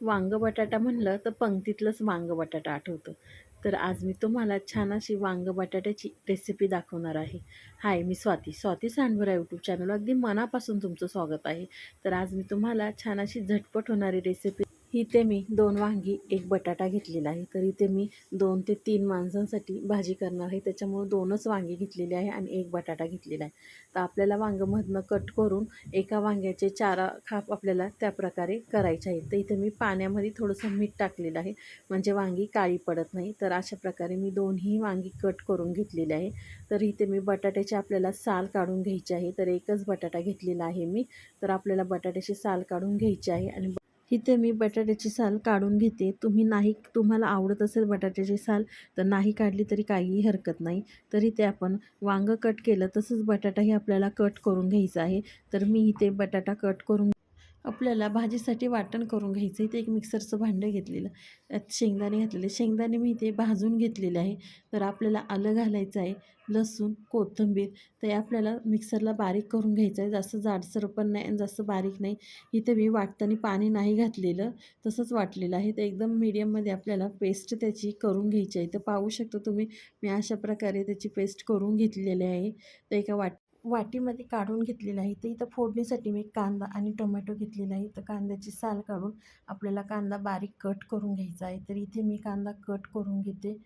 वांग बटाटा म्हणलं तर पंक्तीतलंच वांग बटाटा आठवतं. तर आज मी तुम्हाला छान अशी वांग बटाट्याची रेसिपी दाखवणार आहे. हाय मी स्वाती. स्वाती सांडभरा यूट्यूब चॅनल अगदी मनापासून तुमचं स्वागत आहे. तर आज मी तुम्हाला छान अशी झटपट होणारी रेसिपी इथे मी दोन वांगी एक बटाटा घेतलेला आहे. तर इथे मी दोन ते तीन माणसांसाठी भाजी करणार आहे. त्याच्यामुळं दोनच वांगी घेतलेली आहे आणि एक बटाटा घेतलेला आहे. तर आपल्याला वांगमधनं कट करून एका वांग्याचे चारा खाप आपल्याला त्या प्रकारे करायचे आहे तर इथे मी पाण्यामध्ये थोडंसं मीठ टाकलेलं आहे. म्हणजे वांगी काळी पडत नाही. तर अशा प्रकारे मी दोन्ही वांगी कट करून घेतलेले आहे. तर इथे मी बटाट्याचे आपल्याला साल काढून घ्यायचे आहे. तर एकच बटाटा घेतलेला आहे मी. तर आपल्याला बटाट्याची साल काढून घ्यायची आहे आणि इथे मी बटाट्याची साल काढून घेते. तुम्ही नाही तुम्हाला आवडत असेल बटाट्याची साल तर नाही काढली तरी काहीही हरकत नाही. तरी ते आपण वांगं कट केलं तसंच बटाटाही आपल्याला कट करून घ्यायचा आहे. तर मी इथे बटाटा कट करून आपल्याला भाजीसाठी वाटण करून घ्यायचं. आहे इथे एक मिक्सरचं भांडं घेतलेलं. त्यात शेंगदाणे घातलेले. शेंगदाणे मी इथे भाजून घेतलेले आहे. तर आपल्याला आलं घालायचं आहे. लसूण कोथिंबीर ते आपल्याला मिक्सरला बारीक करून घ्यायचं आहे. जास्त जाडसर पण नाही आणि जास्त बारीक नाही. इथे मी वाटताना पाणी नाही घातलेलं. तसंच वाटलेलं आहे. तर एकदम मीडियममध्ये आपल्याला पेस्ट त्याची करून घ्यायची आहे. तर पाहू शकता तुम्ही मी अशा प्रकारे त्याची पेस्ट करून घेतलेली आहे. तर एका वाट वाटीमध्ये काढून घेतलेलं आहे. तर इथं फोडणीसाठी मी कांदा आणि टोमॅटो घेतलेला आहे. तर कांद्याची साल काढून आपल्याला कांदा बारीक कट करून घ्यायचा आहे. तर इथे मी कांदा कट करून घेते.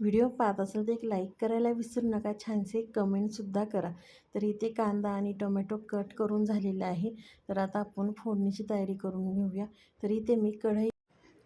व्हिडिओ पाहत असेल तर एक लाईक करायला विसरू नका. छानसे कमेंटसुद्धा करा. तर इथे कांदा आणि टोमॅटो कट करून झालेला आहे. तर आता आपण फोडणीची तयारी करून घेऊया. तर इथे मी कढई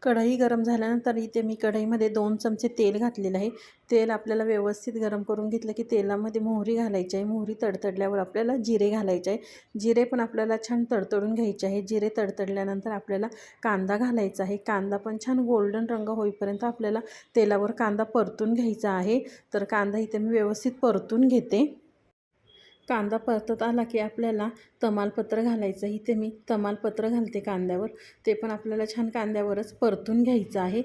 कढई गरम झाल्यानंतर इथे मी कढईमध्ये दोन चमचे तेल घातलेलं आहे. तेल आपल्याला व्यवस्थित गरम करून घेतलं की तेलामध्ये मोहरी घालायची आहे. मोहरी तडतडल्यावर आपल्याला जिरे घालायचे आहे. जिरे पण आपल्याला छान तडतडून घ्यायचे आहे. जिरे तडतडल्यानंतर आपल्याला कांदा घालायचा आहे. कांदा पण छान गोल्डन रंग होईपर्यंत आपल्याला तेलावर कांदा परतून घ्यायचा आहे. तर कांदा इथे मी व्यवस्थित परतून घेते. कांदा परतत आला की आपल्याला तमालपत्र घालायचं इथे मी तमालपत्र घालते कांद्यावर. ते पण आपल्याला छान कांद्यावरच परतून घ्यायचं आहे.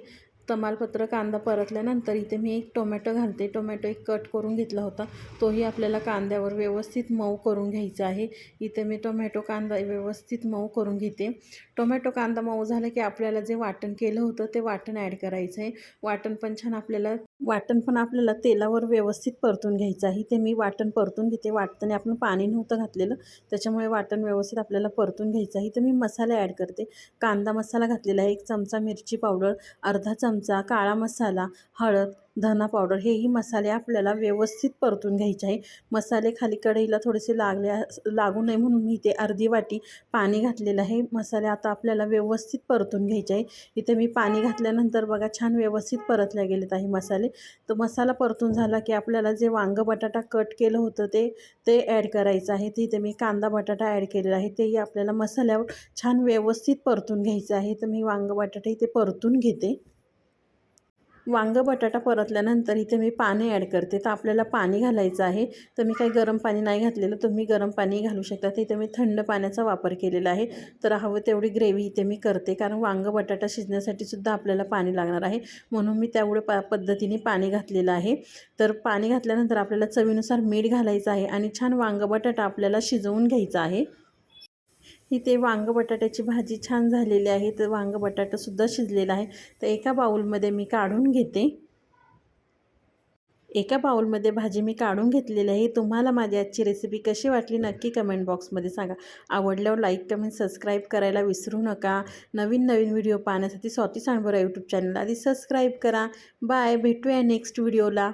तमालपत्र कांदा परतल्यानंतर इथे मी एक टोमॅटो घालते. टोमॅटो एक कट करून घेतला होता. तोही आपल्याला कांद्यावर व्यवस्थित मऊ करून घ्यायचा आहे. इथे मी टोमॅटो कांदा व्यवस्थित मऊ करून घेते. टोमॅटो कांदा मऊ झाला की आपल्याला जे वाटण केलं होतं ते वाटण ॲड करायचं आहे. वाटण पण छान आपल्याला वाटण पण आपल्याला तेलावर व्यवस्थित परतून घ्यायचं आहे. ते मी वाटण परतून घेते. वाटताने आपण पाणी नव्हतं घातलेलं. त्याच्यामुळे वाटण व्यवस्थित आपल्याला परतून घ्यायचं आहे. तर मी मसाले ॲड करते. कांदा मसाला घातलेला आहे. एक चमचा मिरची पावडर अर्धा चमचा काळा मसाला हळद धना पावडर हेही मसाले आपल्याला व्यवस्थित परतून घ्यायचे आहे. मसाले खाली कढईला थोडेसे लागले लागू नये म्हणून मी इथे अर्धी वाटी पाणी घातलेलं आहे. मसाले आता आपल्याला व्यवस्थित परतून घ्यायचे आहे. इथे मी पाणी घातल्यानंतर बघा छान व्यवस्थित परतल्या गेलेत आहे मसाले. तर मसाला परतून झाला की आपल्याला जे वांगं बटाटा कट केलं होतं ते ते ॲड करायचं आहे. तिथे मी कांदा बटाटा ॲड केलेला आहे. तेही आपल्याला मसाल्यावर छान व्यवस्थित परतून घ्यायचं आहे. तर मी वांग बटाटा इथे परतून घेते. वांग बटाटा परतल्यानंतर इथे मी पाणी ॲड करते. तर आपल्याला पाणी घालायचं आहे. तर मी काही गरम पाणी नाही घातलेलं. तुम्ही गरम पाणी घालू शकता. तर इथे मी थंड पाण्याचा वापर केलेला आहे. तर हवं तेवढी ग्रेव्ही इथे मी करते. कारण वांग बटाटा शिजण्यासाठी सुद्धा आपल्याला पाणी लागणार आहे. म्हणून मी त्यामुळे प पद्धतीने पाणी घातलेलं आहे. तर पाणी घातल्यानंतर आपल्याला चवीनुसार मीठ घालायचं आहे. आणि छान वांग बटाटा आपल्याला शिजवून घ्यायचा आहे. इथे वांग बटाट्याची भाजी छान झालेली आहे. तर वांग बटाटासुद्धा शिजलेला आहे. तर एका बाऊलमध्ये मी काढून घेते. एका बाऊलमध्ये भाजी मी काढून घेतलेली आहे. तुम्हाला माझी आजची रेसिपी कशी वाटली नक्की कमेंट बॉक्समध्ये सांगा. आवडल्यावर लाईक कमेंट सबस्क्राईब करायला विसरू नका. नवीन नवीन व्हिडिओ पाहण्यासाठी स्वाती सांडबोरा यूट्यूब चॅनल आधी सबस्क्राईब करा. बाय भेटूया नेक्स्ट व्हिडिओला